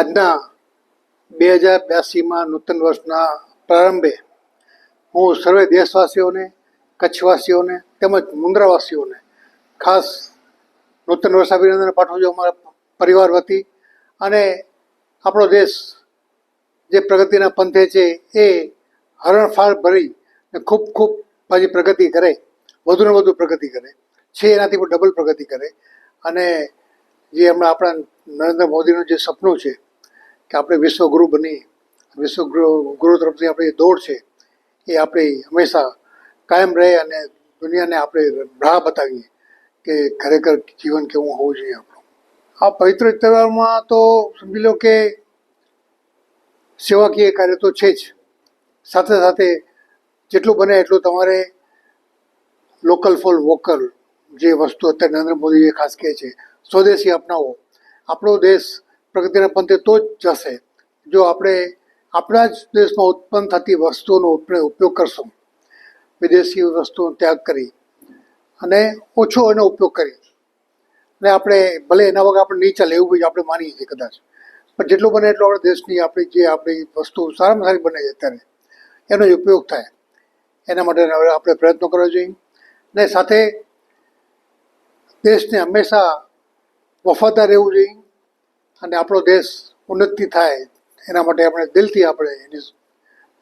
આજના બે હજાર બ્યાસીમાં નૂતન વર્ષના પ્રારંભે હું સર્વે દેશવાસીઓને, કચ્છવાસીઓને તેમજ મુન્દ્રાવાસીઓને ખાસ નૂતન વર્ષ અભિનંદન પાઠવું છું અમારા પરિવાર વતી. અને આપણો દેશ જે પ્રગતિના પંથે છે એ હરણફાળ ભરી ખૂબ ખૂબ પાછી પ્રગતિ કરે વધુને વધુ પ્રગતિ કરે. છે એનાથી પણ ડબલ પ્રગતિ કરે. અને જે હમણાં આપણા નરેન્દ્ર મોદીનું જે સપનું છે કે આપણે વિશ્વગુરુ બની વિશ્વગુરુ, ગુરુ તરફથી આપણી દોડ છે, એ આપણી હંમેશા કાયમ રહે અને દુનિયાને આપણે રાહ બતાવીએ કે ખરેખર જીવન કેવું હોવું જોઈએ આપણું. આ પવિત્ર તહેવારમાં તો સમજી લો કે સેવાકીય કાર્ય તો છે જ. સાથે સાથે જેટલું બને એટલું તમારે લોકલ ફોર વોકલ જે વસ્તુ અત્યારે નરેન્દ્ર મોદીએ ખાસ કહે છે, સ્વદેશી અપનાવો. આપણો દેશ પ્રગતિના પંથે તો જ જશે. જો આપણે આપણા જ દેશમાં ઉત્પન્ન થતી વસ્તુઓનો આપણે ઉપયોગ કરશું, વિદેશી વસ્તુઓનો ત્યાગ કરી અને ઓછો એનો ઉપયોગ કરી. અને આપણે ભલે એના વગર આપણે નહીં ચાલે એવું આપણે માનીએ છીએ કદાચ. પણ જેટલું બને એટલું આપણે દેશની આપણી જે આપણી વસ્તુ સારામાં સારી બને છે અત્યારે, એનો જ ઉપયોગ થાય. એના માટે આપણે પ્રયત્નો કરવા જોઈએ. ને સાથે દેશને હંમેશા વફાદાર રહેવું જોઈએ. અને આપણો દેશ ઉન્નતિ થાય, એના માટે આપણે દિલથી આપણે એની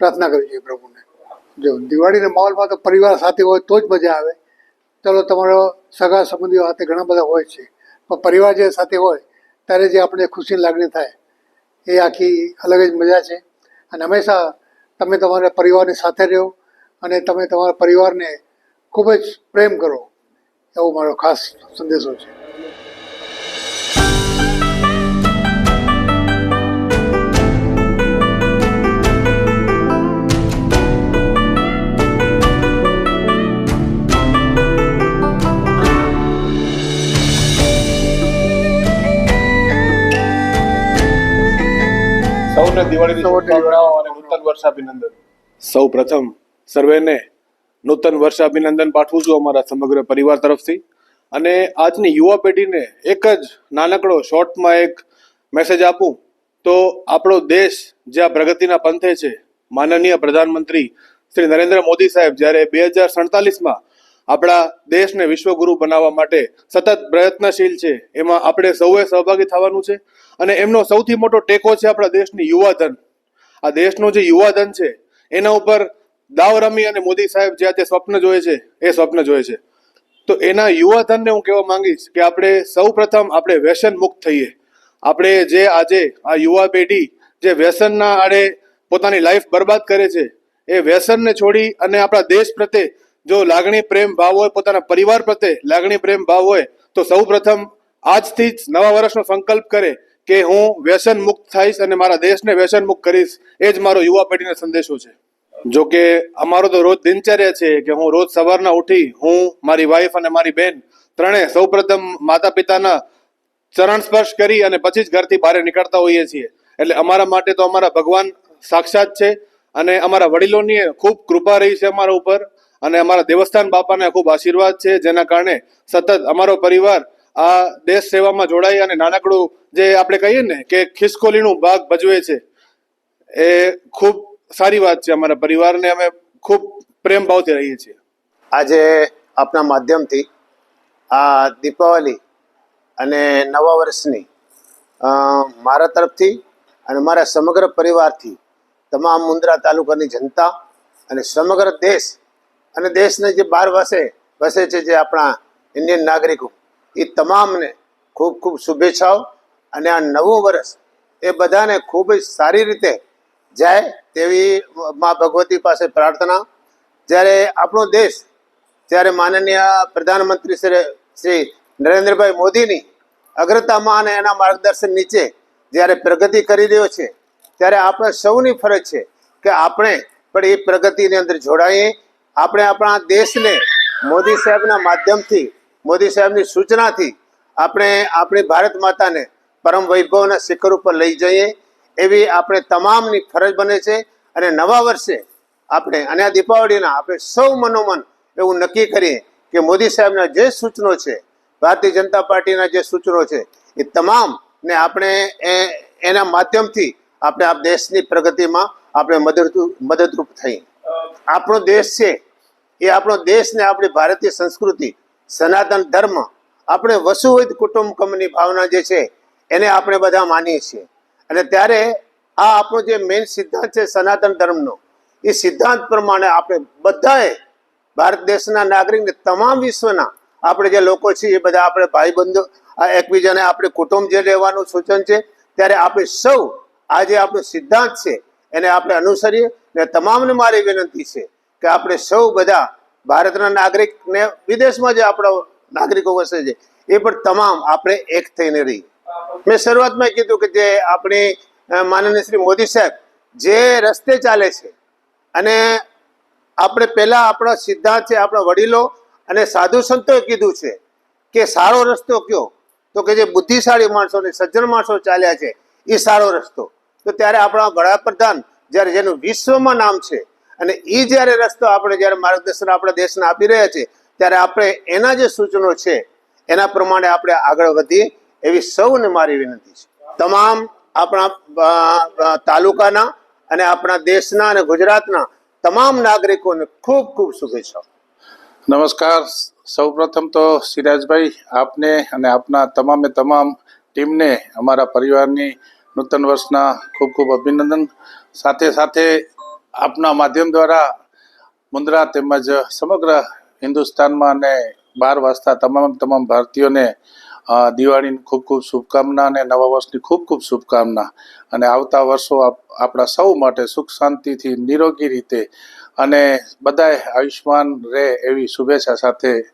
પ્રાર્થના કરવી જોઈએ પ્રભુને. જો દિવાળીના માહોલમાં તો પરિવાર સાથે હોય તો જ મજા આવે. ચલો, તમારો સગા સંબંધીઓ સાથે ઘણા બધા હોય છે. પણ પરિવાર જે સાથે હોય, ત્યારે જે આપણે ખુશીની લાગણી થાય, એ આખી અલગ જ મજા છે. અને હંમેશા તમે તમારા પરિવારની સાથે રહો અને તમે તમારા પરિવારને ખૂબ જ પ્રેમ કરો, એવો મારો ખાસ સંદેશો છે. સૌને દિવાળીની શુભકામનાઓ અને નૂતન વર્ષ અભિનંદન સૌ પ્રથમ સર્વેને નૂતન વર્ષ અભિનંદન પાઠવું છું અમારા સમગ્ર પરિવાર તરફથી. અને આજની યુવા પેઢીને એક જ નાનકડો શોર્ટમાં એક મેસેજ આપું તો આપણો દેશ જ્યાં પ્રગતિના પંથે છે માનનીય પ્રધાનમંત્રી શ્રી નરેન્દ્ર મોદી સાહેબ જ્યારે બે હજાર સડતાલીસમાં આપણા દેશને વિશ્વગુરુ બનાવવા માટે સતત પ્રયત્નશીલ છે એમાં આપણે સૌએ સહભાગી થવાનું છે. અને એમનો સૌથી મોટો ટેકો છે આપણા દેશની યુવાધન. આ દેશનું જે યુવાધન છે, એના ઉપર દાવ રમી અને મોદી સાહેબ જે આજે સ્વપ્ન જોયે છે, એ સ્વપ્ન જોયે છે. તો એના યુવાધનને હું કહેવા માંગીશ કે આપણે સૌ પ્રથમ આપણે વ્યસન મુક્ત થઈએ. આપણે જે આજે આ યુવા પેઢી જે વ્યસનના આડે પોતાની લાઈફ બરબાદ કરે છે, એ વ્યસનને છોડી અને આપણા દેશ પ્રત્યે જો લાગણી પ્રેમ ભાવ હોય, પોતાના પરિવાર પ્રત્યે લાગણી પ્રેમ ભાવ હોય, તો સૌ પ્રથમ આજથી જ નવા વર્ષનો સંકલ્પ કરે કે હું વ્યસન મુક્ત થઈશ અને મારા દેશને વ્યસન મુક્ત કરીશ, એ જ મારો યુવા પેઢીનો સંદેશો છે. જો કે અમારો તો રોજ દિનચર્યા છે કે હું રોજ સવારના ઉઠી હું, મારી વાઈફ અને મારી બેન ત્રણે સૌ પ્રથમ માતા પિતાના ચરણ સ્પર્શ કરી અને પછી જ ઘરથી બહાર નીકળતા હોઈએ છીએ. એટલે અમારા માટે તો અમારા ભગવાન સાક્ષાત છે અને અમારા વડીલોની ખૂબ કૃપા રહી છે અમારા ઉપર અને અમારા દેવસ્થાન બાપાને ખૂબ આશીર્વાદ છે, જેના કારણે સતત અમારો પરિવાર આ દેશ સેવામાં જોડાઈ અને નાનકડું જે આપણે કહીએ ને કે ખિસકોલીનું ભાગ ભજવે છે, એ ખૂબ સારી વાત છે અમારા પરિવારને અમે ખૂબ પ્રેમ ભાવથી રહીએ છીએ. આજે આપના માધ્યમથી આ દીપાવલી અને નવા વર્ષની મારા તરફથી અને મારા સમગ્ર પરિવારથી તમામ મુન્દ્રા તાલુકાની જનતા અને સમગ્ર દેશ અને દેશને જે બહાર વસે વસે છે જે આપણા ઇન્ડિયન નાગરિકો, એ તમામને ખૂબ ખૂબ શુભેચ્છાઓ અને આ નવું વર્ષ એ બધાને ખૂબ જ સારી રીતે જાય તેવી મા ભગવતી પાસે પ્રાર્થના. જ્યારે આપણો દેશ, જ્યારે માનનીય પ્રધાનમંત્રી શ્રી શ્રી નરેન્દ્રભાઈ મોદીની અગ્રતામાં અને એના માર્ગદર્શન નીચે જ્યારે પ્રગતિ કરી રહ્યો છે, ત્યારે આપણે સૌની ફરજ છે કે આપણે પણ એ પ્રગતિની અંદર જોડાઈએ. આપણે આપણા દેશને મોદી સાહેબના માધ્યમથી, મોદી સાહેબની સૂચનાથી આપણે, આપણી ભારત માતાને પરમ વૈભવના શિખર ઉપર લઈ જઈએ. એવી આપણે તમામની ફરજ બને છે અને નવા વર્ષે આપણે અને આ દીપાવલીના આપણે સૌ મનોમન એવું નક્કી કરીએ કે મોદી સાહેબના જે સૂચનો છે, ભારતીય જનતા પાર્ટીના જે સૂચનો છે, એ તમામ ને આપણે એના માધ્યમથી આપણે આ દેશની પ્રગતિમાં આપણે મદદરૂપ મદદરૂપ થઈ આપણો દેશ છે, એ આપણો દેશ ને આપણી ભારતીય સંસ્કૃતિ, સનાતન ધર્મ, આપણે વસુવૈદ કુટુંબકમની ભાવના જે છે એને આપણે બધા માનીએ છીએ. અને ત્યારે આ આપણો જે મેઇન સિદ્ધાંત છે સનાતન ધર્મનો, એ સિદ્ધાંત પ્રમાણે આપણે બધાએ ભારત દેશના નાગરિકને તમામ વિશ્વના આપણે જે લોકો છીએ, એ બધા આપણે ભાઈબંધો એકબીજાને આપણે કુટુંબ જે રહેવાનું સૂચન છે, ત્યારે આપણે સૌ આ જે આપણો સિદ્ધાંત છે, એને આપણે અનુસરીએ ને તમામને મારી વિનંતી છે કે આપણે સૌ બધા ભારતના નાગરિકને વિદેશમાં જે આપણા નાગરિકો વસે છે, એ પણ તમામ આપણે એક થઈને રહીએ. મેં શરૂઆતમાં કીધું કે જે આપણી માનનીય શ્રી મોદી સાહેબ જે રસ્તે ચાલે છે અને આપણે પહેલા આપણો સિદ્ધાંત છે આપણા વડીલો અને સાધુ સંતોએ કીધું છે કે સારો રસ્તો કયો? તો કે જે બુદ્ધિશાળી માણસો ને સજ્જન માણસો ચાલ્યા છે, એ સારો રસ્તો. તો ત્યારે આપણા વડાપ્રધાન જ્યારે જેનું વિશ્વમાં નામ છે અને એ જ્યારે રસ્તો આપણે જ્યારે માર્ગદર્શન આપણા દેશને આપી રહ્યા છે, ત્યારે આપણે એના જે સૂચનો છે, એના પ્રમાણે આપણે આગળ વધીએ. એવી સૌને મારી વિનંતી છે. તમામ આપણા તાલુકાના અને આપણા દેશના અને ગુજરાતના તમામ નાગરિકોને ખૂબ ખૂબ શુભેચ્છાઓ. નમસ્કાર. સૌપ્રથમ તો સિરાજભાઈ, આપને અને આપના તમામે તમામ ટીમને, અમારા પરિવારની નૂતન વર્ષના ખૂબ ખૂબ અભિનંદન. સાથે સાથે આપના માધ્યમ દ્વારા મુન્દ્રા તેમજ સમગ્ર હિન્દુસ્તાનમાં અને બાર વાસતા તમામ તમામ ભારતીયોને દિવાળીની ખૂબ ખૂબ શુભકામના અને નવા વર્ષની ખૂબ ખૂબ શુભકામના. અને આવતા વર્ષો આપ- આપણા સૌ માટે સુખ શાંતિથી નિરોગી રીતે અને બધાએ આયુષ્માન રહે એવી શુભેચ્છા સાથે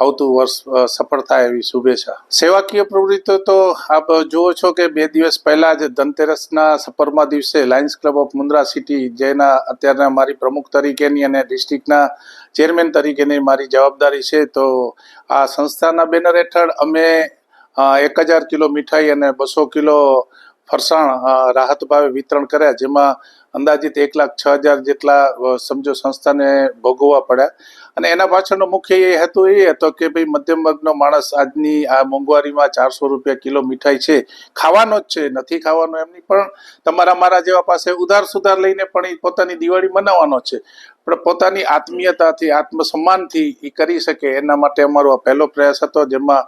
આવતું વર્ષ સફળ થાય એવી શુભેચ્છા. સેવાકીય પ્રવૃત્તિઓ તો આપ જુઓ છો કે બે દિવસ પહેલા જ ધનતેરસના સપરમા દિવસે Lions Club of Mundra city જેના અત્યારના મારી પ્રમુખ તરીકેની અને ડિસ્ટ્રિક્ટના ચેરમેન તરીકેની મારી જવાબદારી છે, તો આ સંસ્થાના બેનર હેઠળ અમે એક હજાર કિલો મીઠાઈ અને બસો કિલો ફરસાણ રાહત ભાવે વિતરણ કર્યા જેમાં અંદાજિત એક લાખ છ હજાર જેટલા સમજો સંસ્થાને ભોગવવા પડ્યા. અને એના પાછળનો મુખ્ય એ હેતુ એ હતો કે ભાઈ મધ્યમ વર્ગનો માણસ આજની આ મોંઘવારીમાં ચારસો રૂપિયા કિલો મીઠાઈ છે, ખાવાનો જ છે, નથી ખાવાનો એમની પણ તમારા મારા જેવા પાસે ઉધાર સુધાર લઈને પણ એ પોતાની દિવાળી મનાવવાનો છે. પણ પોતાની આત્મીયતાથી, આત્મસન્માનથી એ કરી શકે, એના માટે અમારો પહેલો પ્રયાસ હતો, જેમાં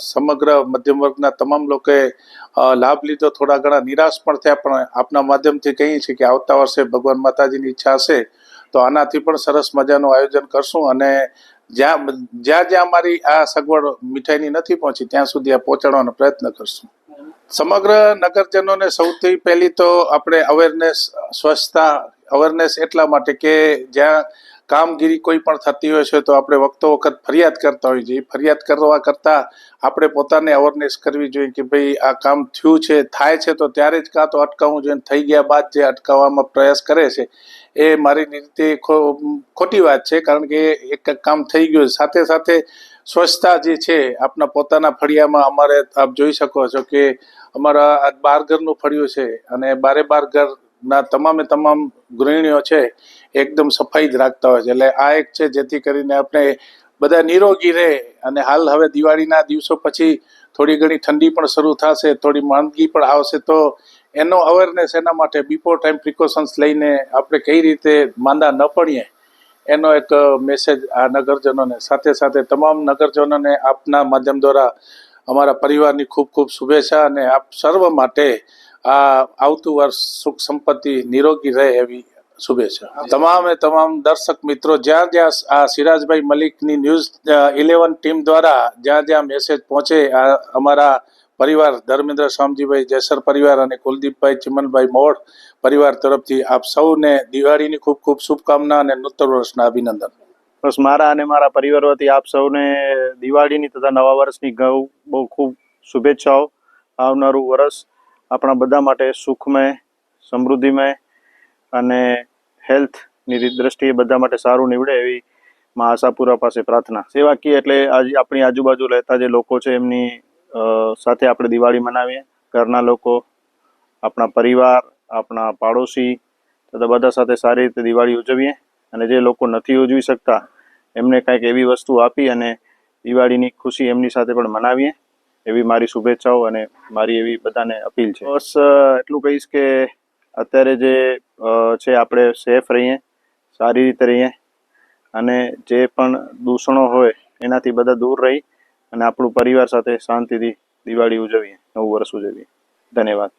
સમગ્ર મધ્યમ વર્ગના તમામ લોકોએ લાભ લીધો. થોડા ઘણા નિરાશ પણ થયા, પણ આપના માધ્યમથી કહીએ છીએ કે આવતા વર્ષે ભગવાન માતાજીની ઈચ્છા હશે, તો આનાથી પણ સરસ મજાનું આયોજન કરશું અને જ્યાં જ્યાં જ્યાં અમારી આ સગવડ મીઠાઈની નથી પહોંચી, ત્યાં સુધી આ પહોંચાડવાનો પ્રયત્ન કરશું. સમગ્ર નગરજનોને સૌથી પહેલી તો આપણે અવેરનેસ સ્વચ્છતા અવેરનેસ એટલા માટે કે જ્યાં કામગીરી કોઈ પણ થતી હોય છે તો આપણે વખતો વખત ફરિયાદ કરતા હોઈએ છીએ ફરિયાદ કરવા કરતાં આપણે પોતાને અવેરનેસ કરવી જોઈએ કે ભાઈ આ કામ થયું છે, થાય છે, તો ત્યારે જ કાં તો અટકાવવું જોઈએ થઈ ગયા બાદ જે અટકાવવામાં પ્રયાસ કરે છે, એ મારી રીતે ખોટી વાત છે, કારણ કે એક કામ થઈ ગયું સાથે સાથે સ્વચ્છતા જે છે આપણા પોતાના ફળિયામાં અમારે આપ જોઈ શકો છો કે અમારા બાર ઘરનું ફળિયું છે અને બારે બાર ઘરના તમામે તમામ ગૃહિણીઓ છે, એકદમ સફાઈ જ રાખતા હોય છે. એટલે આ એક છે જેથી કરીને આપણે બધા નિરોગી રહે અને હાલ હવે દિવાળીના દિવસો પછી થોડી ઘણી ઠંડી પણ શરૂ થશે, થોડી માંદગી પણ આવશે, તો એનો અવેરનેસ એના માટે બિફોર ટાઈમ પ્રિકોશન્સ લઈને આપણે કઈ રીતે માંદા ન પડીએ, એનો એક મેસેજ આ નગરજનોને. સાથે સાથે તમામ નગરજનોને આપના માધ્યમ દ્વારા અમારા પરિવારની ખૂબ ખૂબ શુભેચ્છા અને આપ સર્વ માટે આ આવતું વર્ષ સુખ સંપત્તિ નિરોગી રહે એવી શુભેચ્છા. તમામે તમામ દર્શક મિત્રો, જ્યાં જ્યાં આ સિરાજભાઈ મલિકની ન્યૂઝ ઇલેવન ટીમ દ્વારા જ્યાં જ્યાં મેસેજ પહોંચે, આ અમારા પરિવાર, ધર્મેન્દ્ર શામજીભાઈ જેસર પરિવાર અને કુલદીપભાઈ, ચિમનભાઈ મોડ પરિવાર તરફથી આપ સૌને દિવાળીની ખૂબ ખૂબ શુભકામના અને નૂતન વર્ષના અભિનંદન. બસ મારા અને મારા પરિવાર વતી આપ સૌને દિવાળીની તથા નવા વર્ષની ઘઉં બહુ ખૂબ શુભેચ્છાઓ આવનારું વર્ષ આપણા બધા માટે સુખમય, સમૃદ્ધિમય અને હેલ્થની દ્રષ્ટિએ બધા માટે સારું નીવડે એવી મા આશાપુરા પાસે પ્રાર્થના. સેવાકીય એટલે આજ આપણી આજુબાજુ રહેતા જે લોકો છે એમની સાથે આપણે દિવાળી મનાવીએ. ઘરના લોકો, આપણા પરિવાર, આપણા પાડોશી તથા બધા સાથે સારી રીતે દિવાળી ઉજવીએ અને જે લોકો નથી ઉજવી શકતા એમને કંઈક એવી વસ્તુ આપી અને દિવાળીની ખુશી એમની સાથે પણ મનાવીએ. એવી મારી શુભેચ્છાઓ અને મારી એવી બધાને અપીલ છે. બસ એટલું કહીશ કે અત્યારે જે છે આપણે સેફ રહીએ, સારી રીતે રહીએ અને જે પણ દૂષણો હોય એનાથી બધા દૂર રહી અને આપણું પરિવાર સાથે શાંતિથી દિવાળી ઉજવીએ, નવું વર્ષ ઉજવીએ. ધન્યવાદ.